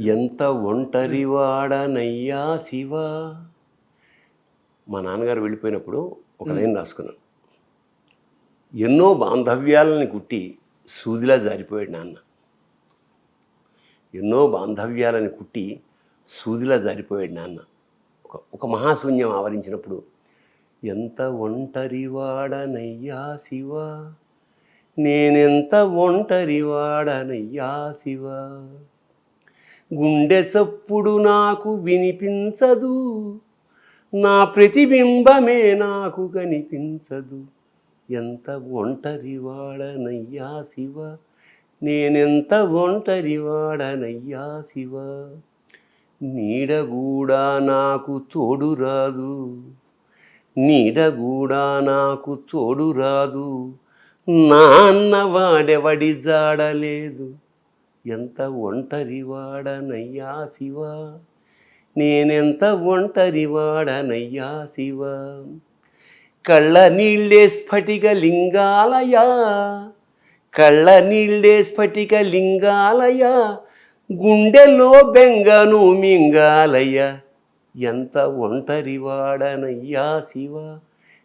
ఎంత ఒంటరివాడనయ్యా శివ? మా నాన్నగారు వెళ్ళిపోయినప్పుడు ఒక లైన్ రాసుకున్నాను. ఎన్నో బాంధవ్యాలని కుట్టి సూదిలా జారిపోయాడు నాన్న. ఎన్నో బాంధవ్యాలని కుట్టి సూదిలా జారిపోయాడు నాన్న. ఒక ఒక మహాశూన్యం ఆవరించినప్పుడు ఎంత ఒంటరివాడనయ్యా శివ? నేనెంత ఒంటరివాడనయ్యా శివ? గుండె చప్పుడు నాకు వినిపించదు. నా ప్రతిబింబమే నాకు కనిపించదు. ఎంత ఒంటరివాడనయ్యా శివ? నేనెంత ఒంటరివాడనయ్యా శివ? నీడగూడా నాకు తోడు రాదు. నీడగూడా నాకు తోడు రాదు. నాన్న వాడెవడి జాడలేదు. ఎంత ఒంటరివాడనయ్యా శివ? నేనెంత ఒంటరివాడనయ్యా శివ? కళ్ళ నీళ్ళే స్ఫటిక లింగాలయా కళ్ళ నీళ్ళే స్ఫటిక లింగాలయ గుండెలో బెంగను మింగాలయ ఎంత ఒంటరివాడనయ్యా శివ?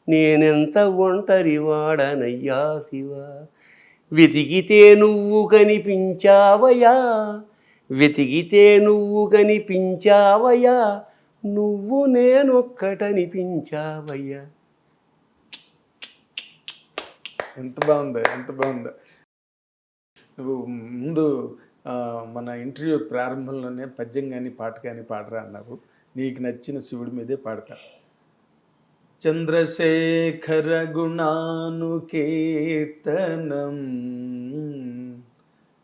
నేనెంత ఒంటరివాడనయ్యా శివ? వెతికితే నువ్వు కనిపించావయ్యా వెతికితే నువ్వు కనిపించావయ్యా నువ్వు నేనొక్కటనిపించావయ్యా. ఎంత బాగుంది ఎంత బాగుంది. నువ్వు ముందు మన ఇంటర్వ్యూ ప్రారంభంలోనే పద్యం కానీ పాట కానీ పాడరా అన్నావు. నీకు నచ్చిన శివుడి మీదే పాడతా. చంద్రశేఖర గుణానుకీర్తనం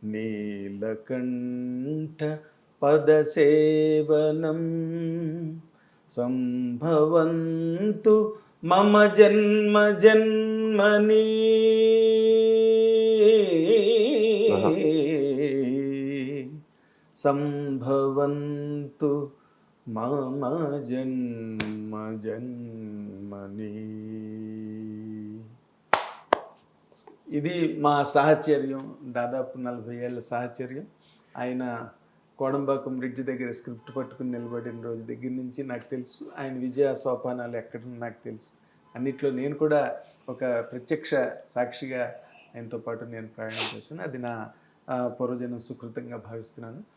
నీలకంఠ పదసేవనం సంభవంతు మమ జన్మ జన్మని ఆహా. సంభవంతు మమ జన్మ జన్మని. ఇది మా సాహచర్యం దాదాపు నలభై ఏళ్ళ సాహచర్యం. ఆయన కోడంబాకం బ్రిడ్జ్ దగ్గర స్క్రిప్ట్ పట్టుకుని నిలబడిన రోజు దగ్గర నుంచి నాకు తెలుసు. ఆయన విజయ సోపానాలు ఎక్కడ నాకు తెలుసు. అన్నిట్లో నేను కూడా ఒక ప్రత్యక్ష సాక్షిగా ఆయనతో పాటు నేను ప్రయాణం చేశాను. అది నా పూర్వజనం సుకృతంగా భావిస్తున్నాను.